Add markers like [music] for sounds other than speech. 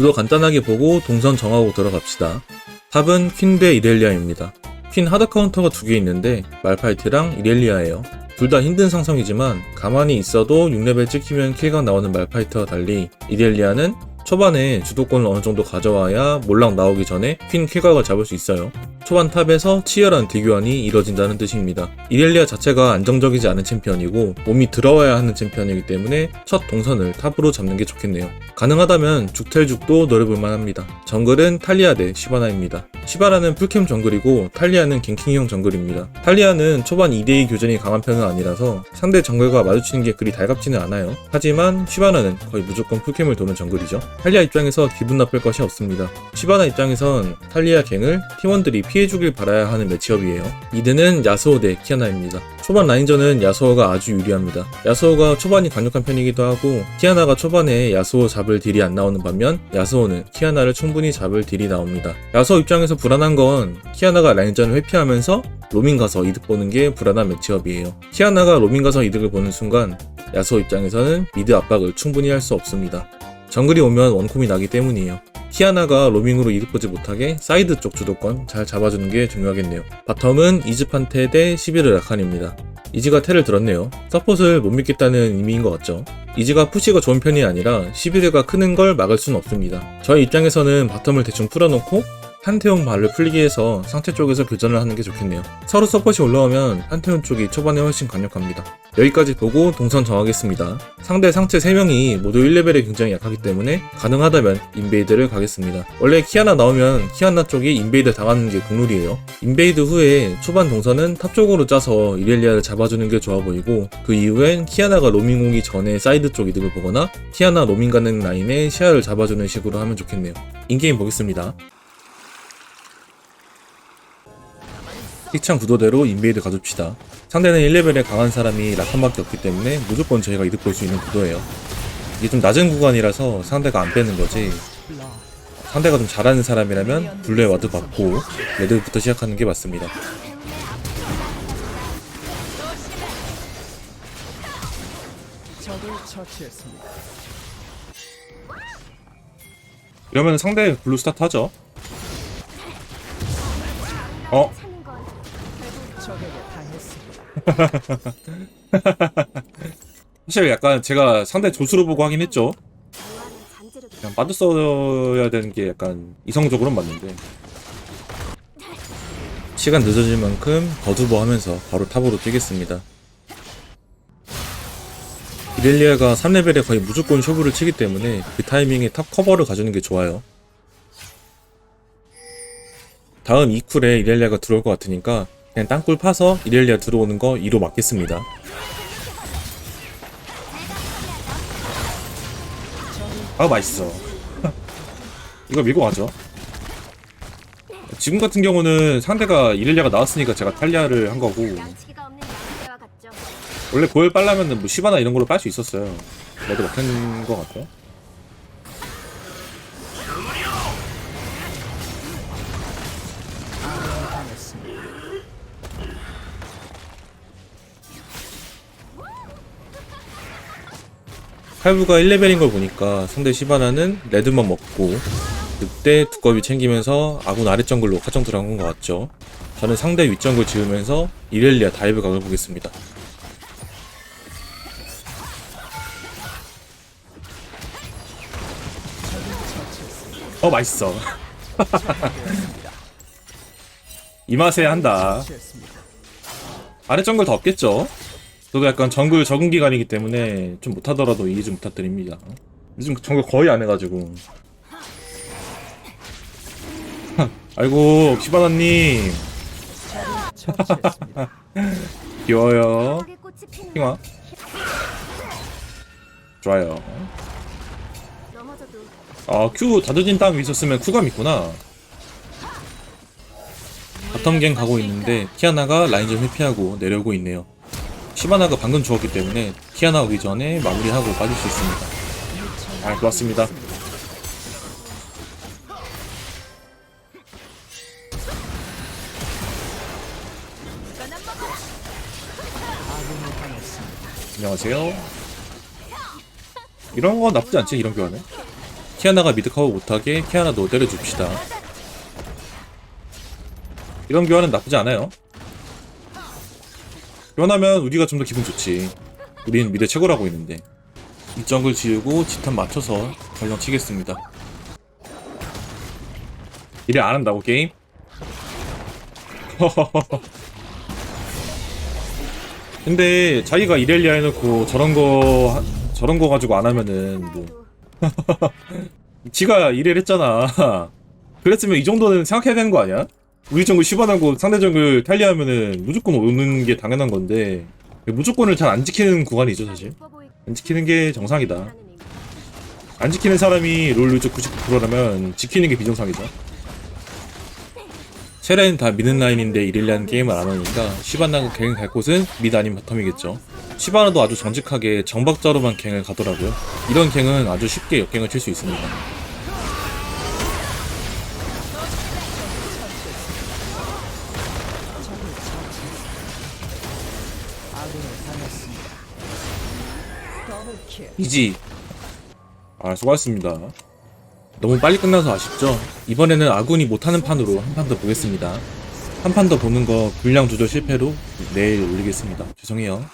구도 간단하게 보고 동선 정하고 들어갑시다. 탑은 퀸 대 이렐리아입니다. 퀸 하드 카운터가 두 개 있는데 말파이트랑 이렐리아예요. 둘 다 힘든 상성이지만 가만히 있어도 6레벨 찍히면 킬가 나오는 말파이트와 달리 이렐리아는 초반에 주도권을 어느 정도 가져와야 몰락 나오기 전에 퀸 킬각을 잡을 수 있어요. 초반 탑에서 치열한 딜교환이 이뤄진다는 뜻입니다. 이렐리아 자체가 안정적이지 않은 챔피언이고 몸이 들어와야 하는 챔피언이기 때문에 첫 동선을 탑으로 잡는 게 좋겠네요. 가능하다면 죽텔죽도 노려볼 만 합니다. 정글은 탈리아 대 시바나입니다. 시바나는 풀캠 정글이고 탈리아는 갱킹형 정글입니다. 탈리아는 초반 2대2 교전이 강한 편은 아니라서 상대 정글과 마주치는 게 그리 달갑지는 않아요. 하지만 시바나는 거의 무조건 풀캠을 도는 정글이죠. 탈리아 입장에서 기분 나쁠 것이 없습니다. 시바나 입장에선 탈리아 갱을 팀원들이 피해 주길 바라야 하는 매치업이에요. 미드는 야스오 대 키아나입니다. 초반 라인전은 야스오가 아주 유리합니다. 야스오가 초반이 강력한 편이기도 하고 키아나가 초반에 야스오 잡을 딜이 안 나오는 반면 야스오는 키아나를 충분히 잡을 딜이 나옵니다. 야스오 입장에서 불안한 건 키아나가 라인전을 회피하면서 로밍 가서 이득 보는 게 불안한 매치업이에요. 키아나가 로밍 가서 이득을 보는 순간 야스오 입장에서는 미드 압박을 충분히 할 수 없습니다. 정글이 오면 원콤이 나기 때문이에요. 키아나가 로밍으로 이득 보지 못하게 사이드 쪽 주도권 잘 잡아주는 게 중요하겠네요. 바텀은 이즈판테 대 11을 라칸입니다. 이즈가 테를 들었네요. 서폿을 못 믿겠다는 의미인 것 같죠. 이즈가 푸시가 좋은 편이 아니라 11가 크는 걸 막을 순 없습니다. 저희 입장에서는 바텀을 대충 풀어놓고 판테온 발을 풀리게 해서 상체 쪽에서 교전을 하는 게 좋겠네요. 서로 서폿이 올라오면 판테온 쪽이 초반에 훨씬 강력합니다. 여기까지 보고 동선 정하겠습니다. 상대 상체 3명이 모두 1레벨에 굉장히 약하기 때문에 가능하다면 인베이드를 가겠습니다. 원래 키아나 나오면 키아나 쪽이 인베이드 당하는 게 국룰이에요. 인베이드 후에 초반 동선은 탑 쪽으로 짜서 이렐리아를 잡아주는 게 좋아 보이고 그 이후엔 키아나가 로밍 오기 전에 사이드 쪽 이득을 보거나 키아나 로밍 가는 라인에 시야를 잡아주는 식으로 하면 좋겠네요. 인게임 보겠습니다. 픽창 구도대로 인베이드 가줍시다. 상대는 1레벨에 강한 사람이 라칸밖에 없기 때문에 무조건 저희가 이득 볼 수 있는 구도예요. 이게 좀 낮은 구간이라서 상대가 안 빼는 거지. 상대가 좀 잘하는 사람이라면 블루에 와드 받고 레드부터 시작하는 게 맞습니다. 이러면 상대 블루 스타트 하죠. 어? 당했습니다. [laughs] 사실 약간 제가 상대 조수로 보고 하긴 했죠. 그냥 빠져 써야 되는 게 약간 이성적으로는 맞는데 시간 늦어질 만큼 거두버 하면서 바로 탑으로 뛰겠습니다 이렐리아가 3레벨에 거의 무조건 쇼부를 치기 때문에 그 타이밍에 탑 커버를 가주는 게 좋아요 다음 2쿨에 이렐리아가 들어올 것 같으니까 그냥 땅굴 파서 이렐리아 들어오는 거 2로 막겠습니다. 아 맛있어. [laughs] 이거 밀고 가죠. 지금 같은 경우는 상대가 이렐리아가 나왔으니까 제가 탈리아를 한 거고. 원래 고열 빨라면 뭐 시바나 이런 걸로 빨 수 있었어요. 레드 막힌 거 같아 당 칼부가 1레벨인 걸 보니까 상대 시바나는 레드만 먹고 늑대 두꺼비 챙기면서 아군 아래 정글로 카정 들어간 것 같죠 저는 상대 윗 정글 지으면서 이렐리아 다이브 각을 보겠습니다 어 맛있어 [laughs] 이 맛에 한다. 아래 정글 더 없겠죠? 저도 약간 정글 적응 기간이기 때문에 좀 못하더라도 이해 좀 부탁드립니다. 요즘 정글 거의 안 해가지고. [laughs] 아이고. 처치했습니다. [laughs] 귀여워요. 핑화. 좋아요. 아, 큐 다져진 땅 있었으면 큐감 있구나. 바텀갱 가고 있는데 키아나가 라인전 회피하고 내려오고 있네요. 시바나가 방금 죽었기 때문에 키아나 오기 전에 마무리하고 빠질 수 있습니다. 아, 좋았습니다. 안녕하세요. 이런 거 나쁘지 않지, 이런 교환은. 키아나가 미드 커버 못하게 키아나도 때려줍시다. 이런 교환은 나쁘지 않아요. 교환하면 우리가 좀 더 기분 좋지. 우린 미드 최고라고 있는데. 이 정글 지우고 지탄 맞춰서 전령 치겠습니다. 이래 안 한다고 게임? [laughs] 근데 자기가 이렐리아 해놓고 저런 거 하- 저런 거 가지고 안 하면은 뭐 [laughs] 지가 이렐 했잖아. [laughs] 그랬으면 이 정도는 생각해야 되는 거 아니야? 우리 정글 시바하고 상대 정글 탈리하면은 무조건 오는 게 당연한 건데 무조건을 잘 안 지키는 구간이 있죠 사실. 안 지키는 게 정상이다. 안 지키는 사람이 롤 유저 99%라면 지키는 게 비정상이죠. 세 라인 다 미는 라인인데 이릴리아는 게임을 안 하니까 시바나가 갱을 갈 곳은 미드 아닌 바텀이겠죠. 시바나도 아주 정직하게 정박자로만 갱을 가더라고요. 이런 갱은 아주 쉽게 역갱을 칠 수 있습니다. 이지. 아, 수고하셨습니다. 너무 빨리 끝나서 아쉽죠? 이번에는 아군이 못하는 판으로 한 판 더 보겠습니다. 한 판 더 보는 거 분량 조절 실패로 내일 올리겠습니다. 죄송해요.